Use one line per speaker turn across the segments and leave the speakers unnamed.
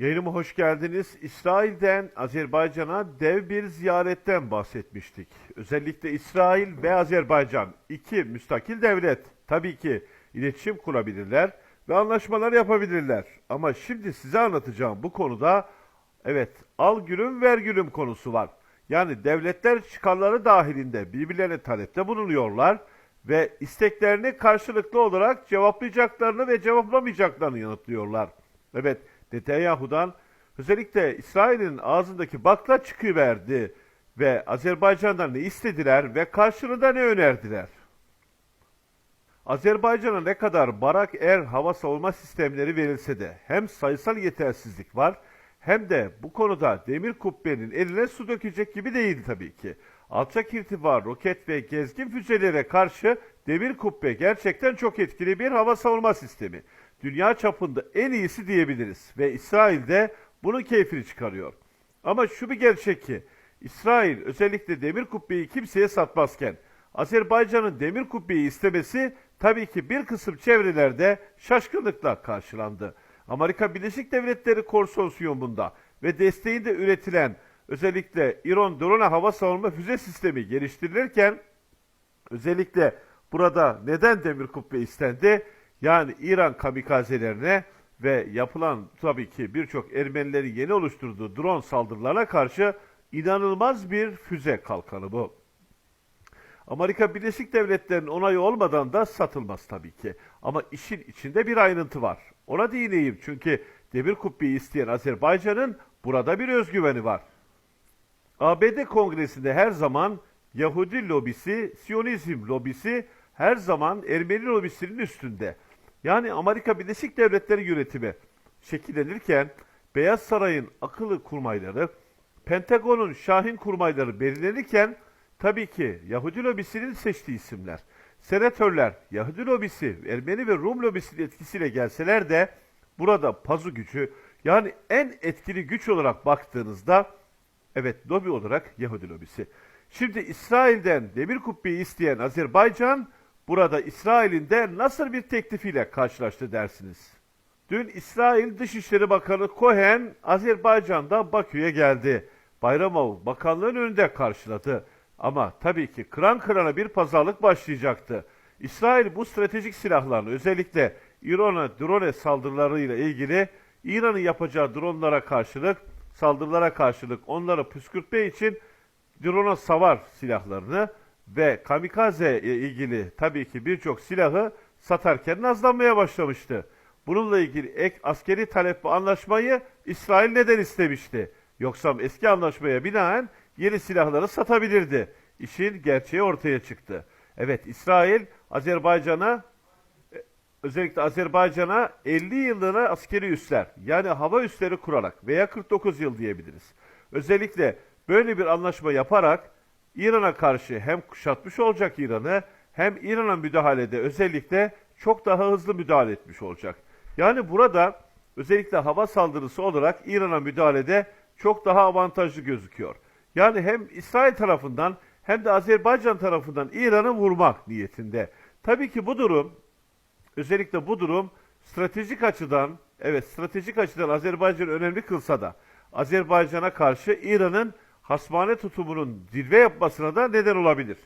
Yayınıma hoş geldiniz. İsrail'den Azerbaycan'a dev bir ziyaretten bahsetmiştik. Özellikle İsrail ve Azerbaycan iki müstakil devlet tabii ki iletişim kurabilirler ve anlaşmalar yapabilirler. Ama şimdi size anlatacağım bu konuda evet al gülüm ver gülüm konusu var. Yani devletler çıkarları dahilinde birbirlerine talepte bulunuyorlar ve isteklerini karşılıklı olarak cevaplayacaklarını ve cevaplamayacaklarını yanıtlıyorlar. Evet, Netanyahu'dan özellikle İsrail'in ağzındaki bakla çıkıverdi ve Azerbaycan'dan ne istediler ve karşılığında ne önerdiler? Azerbaycan'a ne kadar Barak Er hava savunma sistemleri verilse de hem sayısal yetersizlik var hem de bu konuda demir kubbenin eline su dökecek gibi değil tabii ki. Alçak irtifa, roket ve gezgin füzelere karşı demir kubbe gerçekten çok etkili bir hava savunma sistemi. Dünya çapında en iyisi diyebiliriz ve İsrail de bunun keyfini çıkarıyor. Ama şu bir gerçek ki İsrail özellikle demir kubbeyi kimseye satmazken Azerbaycan'ın demir kubbeyi istemesi tabii ki bir kısım çevrelerde şaşkınlıkla karşılandı. Amerika Birleşik Devletleri Konsorsiyumunda ve desteğinde üretilen özellikle İran drone hava savunma füze sistemi geliştirilirken özellikle burada neden demir kubbe istendi? Yani İran kamikazelerine ve yapılan tabii ki birçok Ermenilerin yeni oluşturduğu drone saldırılarına karşı inanılmaz bir füze kalkanı bu. Amerika Birleşik Devletleri'nin onayı olmadan da satılmaz tabii ki. Ama işin içinde bir ayrıntı var. Ona değineyim çünkü demir kubbeyi isteyen Azerbaycan'ın burada bir özgüveni var. ABD Kongresi'nde her zaman Yahudi lobisi, Siyonizm lobisi her zaman Ermeni lobisinin üstünde. Yani Amerika Birleşik Devletleri yönetimi şekillenirken Beyaz Saray'ın akıllı kurmayları, Pentagon'un şahin kurmayları belirlenirken tabii ki Yahudi lobisinin seçtiği isimler. Senatörler Yahudi lobisi, Ermeni ve Rum lobisinin etkisiyle gelseler de burada pazu gücü yani en etkili güç olarak baktığınızda evet lobi olarak Yahudi lobisi. Şimdi İsrail'den demir kubbeyi isteyen Azerbaycan burada İsrail'in de nasıl bir teklifiyle karşılaştı dersiniz? Dün İsrail Dışişleri Bakanı Cohen Azerbaycan'da Bakü'ye geldi. Bayramov bakanlığın önünde karşıladı. Ama tabii ki kıran kırana bir pazarlık başlayacaktı. İsrail bu stratejik silahlarla özellikle İran'a drone saldırılarıyla ilgili İran'ın yapacağı dronlara karşılık, saldırılara karşılık onları püskürtme için drone savar silahlarını ve kamikaze ile ilgili tabii ki birçok silahı satarken nazlanmaya başlamıştı. Bununla ilgili ek askeri talep ve anlaşmayı İsrail neden istemişti? Yoksa eski anlaşmaya binaen yeni silahları satabilirdi. İşin gerçeği ortaya çıktı. Evet İsrail Azerbaycan'a e, özellikle Azerbaycan'a 50 yıllığına askeri üsler yani hava üsleri kurarak veya 49 yıl diyebiliriz. Özellikle böyle bir anlaşma yaparak İran'a karşı hem kuşatmış olacak İran'ı hem İran'a müdahalede özellikle çok daha hızlı müdahale etmiş olacak. Yani burada özellikle hava saldırısı olarak İran'a müdahalede çok daha avantajlı gözüküyor. Yani hem İsrail tarafından hem de Azerbaycan tarafından İran'ı vurmak niyetinde. Tabii ki bu durum, özellikle bu durum stratejik açıdan, evet stratejik açıdan Azerbaycan önemli kılsa da Azerbaycan'a karşı İran'ın hasmane tutumunun zirve yapmasına da neden olabilir.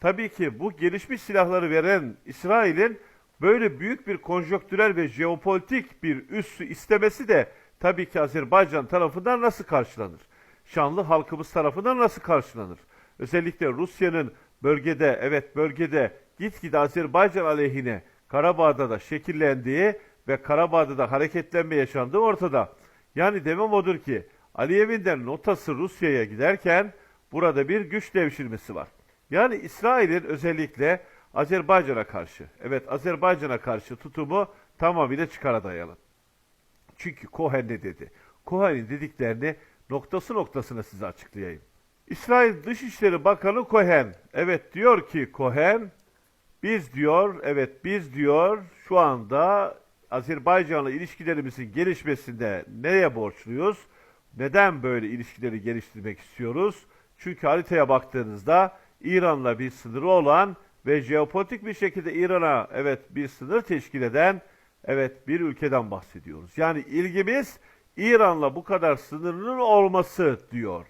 Tabii ki bu gelişmiş silahları veren İsrail'in böyle büyük bir konjonktürel ve jeopolitik bir üssü istemesi de tabii ki Azerbaycan tarafından nasıl karşılanır? Şanlı halkımız tarafından nasıl karşılanır? Özellikle Rusya'nın bölgede, evet bölgede gitgide Azerbaycan aleyhine Karabağ'da da şekillendiği ve Karabağ'da da hareketlenme yaşandığı ortada. Yani demem odur ki Aliyev'in de notası Rusya'ya giderken burada bir güç devşirmesi var. Yani İsrail'in özellikle Azerbaycan'a karşı, evet Azerbaycan'a karşı tutumu tamamıyla çıkara dayalı. Çünkü Cohen ne dedi? Cohen'in dediklerini noktası noktasına size açıklayayım. İsrail Dışişleri Bakanı Cohen, evet diyor ki Cohen, biz diyor, evet biz diyor şu anda Azerbaycan'la ilişkilerimizin gelişmesinde neye borçluyuz? Neden böyle ilişkileri geliştirmek istiyoruz? Çünkü haritaya baktığınızda İran'la bir sınırı olan ve jeopolitik bir şekilde İran'a evet bir sınır teşkil eden evet bir ülkeden bahsediyoruz. Yani ilgimiz İran'la bu kadar sınırının olması diyor.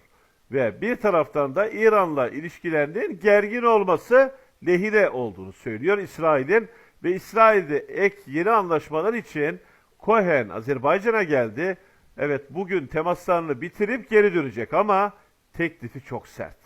Ve bir taraftan da İran'la ilişkilerinin gergin olması lehine olduğunu söylüyor İsrail'in. Ve İsrail'de ek yeni anlaşmalar için Cohen Azerbaycan'a geldi. Evet bugün temaslarını bitirip geri dönecek ama teklifi çok sert.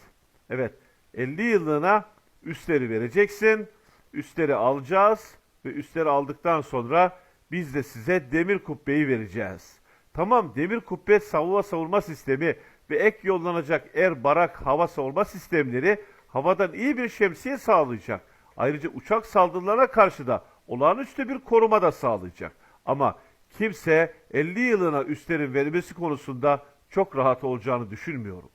Evet 50 yıllığına üstleri vereceksin. Üstleri alacağız ve üstleri aldıktan sonra biz de size demir kubbeyi vereceğiz. Tamam demir kubbe savunma savunma sistemi ve ek yollanacak er barak hava savunma sistemleri havadan iyi bir şemsiye sağlayacak. Ayrıca uçak saldırılarına karşı da olağanüstü bir koruma da sağlayacak. Ama kimse 50 yılına üstlerin verilmesi konusunda çok rahat olacağını düşünmüyorum.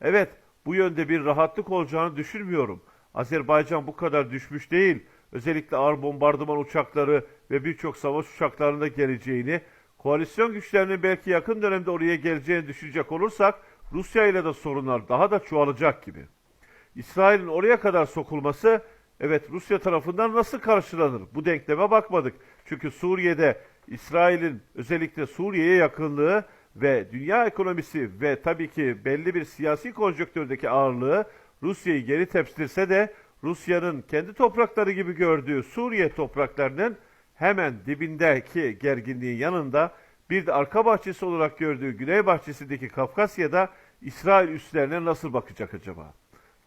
Evet, bu yönde bir rahatlık olacağını düşünmüyorum. Azerbaycan bu kadar düşmüş değil. Özellikle ağır bombardıman uçakları ve birçok savaş uçaklarında geleceğini, koalisyon güçlerinin belki yakın dönemde oraya geleceğini düşünecek olursak, Rusya ile de sorunlar daha da çoğalacak gibi. İsrail'in oraya kadar sokulması, evet Rusya tarafından nasıl karşılanır? Bu denkleme bakmadık. Çünkü Suriye'de İsrail'in özellikle Suriye'ye yakınlığı ve dünya ekonomisi ve tabii ki belli bir siyasi konjonktürdeki ağırlığı Rusya'yı geri tepsilse de Rusya'nın kendi toprakları gibi gördüğü Suriye topraklarının hemen dibindeki gerginliğin yanında bir de arka bahçesi olarak gördüğü güney bahçesindeki Kafkasya'da İsrail üslerine nasıl bakacak acaba?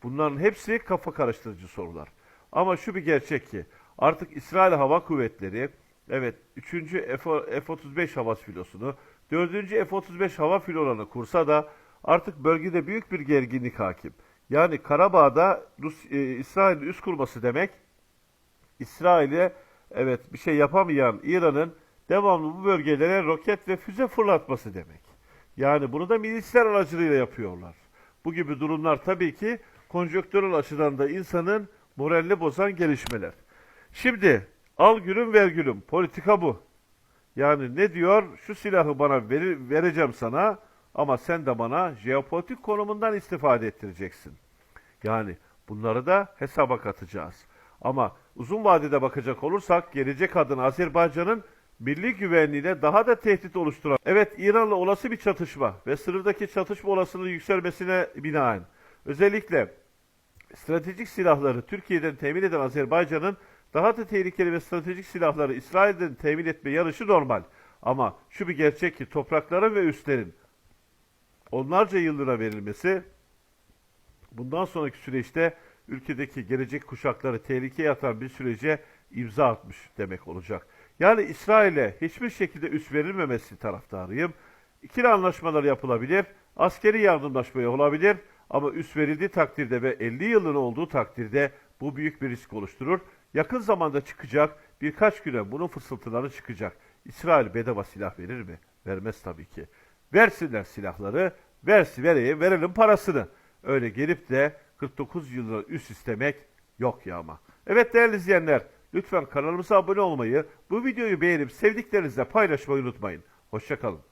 Bunların hepsi kafa karıştırıcı sorular. Ama şu bir gerçek ki artık İsrail Hava Kuvvetleri evet 3. F-35 hava filosunu 4. F-35 hava filolarını kursa da artık bölgede büyük bir gerginlik hakim. Yani Karabağ'da Rus, e, İsrail'in üst kurması demek İsrail'e evet bir şey yapamayan İran'ın devamlı bu bölgelere roket ve füze fırlatması demek. Yani bunu da milisler aracılığıyla yapıyorlar. Bu gibi durumlar tabii ki konjonktürel açıdan da insanın moralini bozan gelişmeler. Şimdi al gülüm ver gülüm politika bu. Yani ne diyor? Şu silahı bana veri- vereceğim sana ama sen de bana jeopolitik konumundan istifade ettireceksin. Yani bunları da hesaba katacağız. Ama uzun vadede bakacak olursak gelecek adına Azerbaycan'ın milli güvenliğine daha da tehdit oluşturan. Evet İran'la olası bir çatışma ve sınırdaki çatışma olasılığı yükselmesine binaen özellikle stratejik silahları Türkiye'den temin eden Azerbaycan'ın daha da tehlikeli ve stratejik silahları İsrail'den temin etme yarışı normal. Ama şu bir gerçek ki toprakların ve üslerin onlarca yıllığına verilmesi bundan sonraki süreçte ülkedeki gelecek kuşakları tehlikeye atan bir sürece imza atmış demek olacak. Yani İsrail'e hiçbir şekilde üst verilmemesi taraftarıyım. İkili anlaşmalar yapılabilir, askeri yardımlaşma olabilir ama üst verildiği takdirde ve 50 yılın olduğu takdirde bu büyük bir risk oluşturur. Yakın zamanda çıkacak, birkaç güne bunun fısıltıları çıkacak. İsrail bedava silah verir mi? Vermez tabii ki. Versinler silahları, versi vereyim, verelim parasını. Öyle gelip de 49 yılına üst istemek yok ya ama. Evet değerli izleyenler, lütfen kanalımıza abone olmayı, bu videoyu beğenip sevdiklerinizle paylaşmayı unutmayın. Hoşçakalın.